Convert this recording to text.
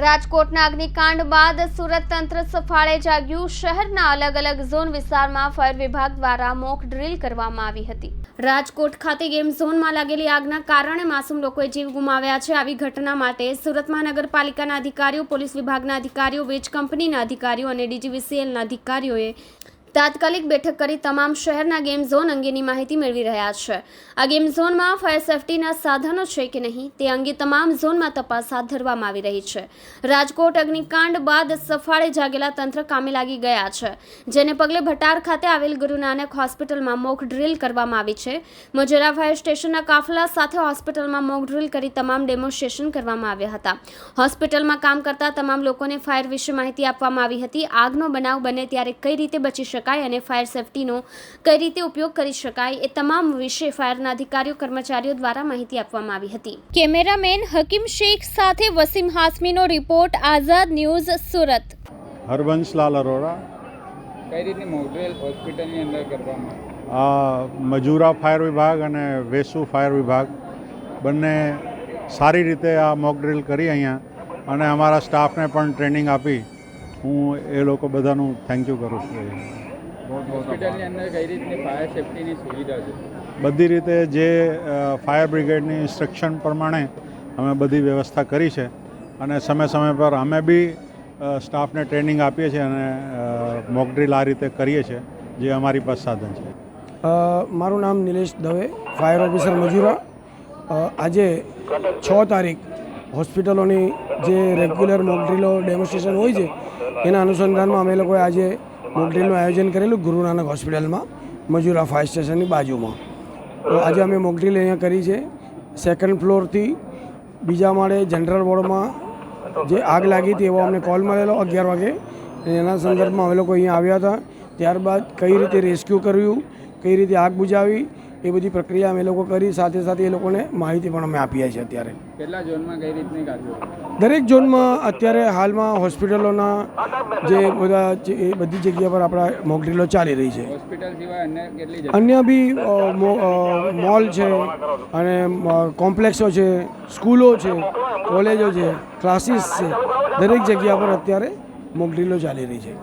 રાજકોટના અગ્નિકાંડ બાદ સુરત તંત્ર સફાળે જાગ્યું. શહેરના અલગ અલગ ઝોન વિસ્તારમાં ફાયર વિભાગ દ્વારા મોક ડ્રીલ કરવામાં આવી હતી. રાજકોટ ખાતે ગેમ ઝોનમાં લાગેલી આગના કારણે માસૂમ લોકોએ જીવ ગુમાવ્યા છે. આવી ઘટના માટે સુરત મહાનગરપાલિકાના અધિકારીઓ, પોલીસ વિભાગના અધિકારીઓ વીજ કંપનીના અધિકારીઓ અને ડીજીવીસીએલના અધિકારીઓએ તાત્કાલિક બેઠક કરી તમામ શહેરના ગેમ ઝોન અંગેની માહિતી મેળવી રહ્યા છે. આ ગેમ ઝોનમાં ફાયર સેફટીના સાધનો છે કે નહીં તે અંગે તમામ ઝોનમાં તપાસ હાથ ધરવામાં આવી રહી છે. રાજકોટ અગ્નિકાંડ બાદ સફાળે જાગેલા તંત્ર કામે લાગી ગયા છે. જેને પગલે ભટાર ખાતે આવેલ ગુરુ નાનક હોસ્પિટલમાં મોક ડ્રિલ કરવામાં આવી છે. મજરા ફાયર સ્ટેશનના કાફલા સાથે હોસ્પિટલમાં મોક ડ્રિલ કરી તમામ ડેમોન્સ્ટ્રેશન કરવામાં આવ્યા હતા. હોસ્પિટલમાં કામ કરતા તમામ લોકોને ફાયર વિશે માહિતી આપવામાં આવી હતી. આગનો બનાવ બને ત્યારે કઈ રીતે બચી શકાય અને ફાયર સેફટીનો કઈ રીતે ઉપયોગ કરી શકાય એ તમામ વિશે ફાયરના અધિકારીઓ કર્મચારીઓ દ્વારા માહિતી આપવામાં આવી હતી. કેમેરામેન હકીમ શેખ સાથે વસીમ હાસમીનો રિપોર્ટ આઝાદ ન્યૂઝ સુરત. હરવંશલાલ અરોરા. કઈ રીતની મોકડ્રીલ હોસ્પિટલની અંદર કરવામાં આ મજૂરા ફાયર વિભાગ અને વેસુ ફાયર વિભાગ બંને સારી રીતે આ મોક ડ્રીલ કરી અહીંયા અને અમારા સ્ટાફને પણ ટ્રેનિંગ આપી. હું એ લોકો બધાનું થેન્ક યુ કરું છું. હોસ્પિટલની અંદર કઈ રીતની ફાયર સેફટીની સુવિધા છે? બધી રીતે જે ફાયર બ્રિગેડની ઇન્સ્ટ્રક્શન પ્રમાણે અમે બધી વ્યવસ્થા કરી છે અને સમય સમય પર અમે બી સ્ટાફને ટ્રેનિંગ આપીએ છીએ અને મોકડ્રીલ આ રીતે કરીએ છીએ જે અમારી પાસે સાધન છે. મારું નામ નિલેશ દવે ફાયર ઓફિસર મજૂરા. આજે છ તારીખ હોસ્પિટલોની જે રેગ્યુલર મોકડ્રીલો ડેમોન્સ્ટ્રેશન હોય છે એના અનુસંધાનમાં અમે લોકોએ આજે મોકડ્રીલનું આયોજન કરેલું ગુરુ નાનક હોસ્પિટલમાં મજૂરા ફાયર સ્ટેશનની બાજુમાં. તો આજે અમે મોકડ્રીલ અહીંયા કરી છે. સેકન્ડ ફ્લોરથી બીજા માળે જનરલ વોર્ડમાં જે આગ લાગી હતી એવો અમને કોલ મળેલો અગિયાર વાગે. અને એના સંદર્ભમાં અમે લોકો અહીંયા આવ્યા હતા. ત્યારબાદ કઈ રીતે રેસ્ક્યુ કર્યું કઈ રીતે આગ બુજાવી એ બધી પ્રક્રિયા અમે લોકો કરી સાથે સાથે એ લોકોને માહિતી પણ અમે આપીએ છીએ અત્યારે. કેટલા ઝોનમાં કઈ રીતની દરેક ઝોનમાં અત્યારે હાલમાં હોસ્પિટલોના જે બધા એ બધી જગ્યા પર આપણા મોકડ્રીલો ચાલી રહી છે. હોસ્પિટલ સિવાય અન્ય કેટલી અન્ય બી મોલ છે અને કોમ્પ્લેક્સો છે સ્કૂલો છે કોલેજો છે ક્લાસીસ છે. દરેક જગ્યા પર અત્યારે મોકડ્રીલો ચાલી રહી છે.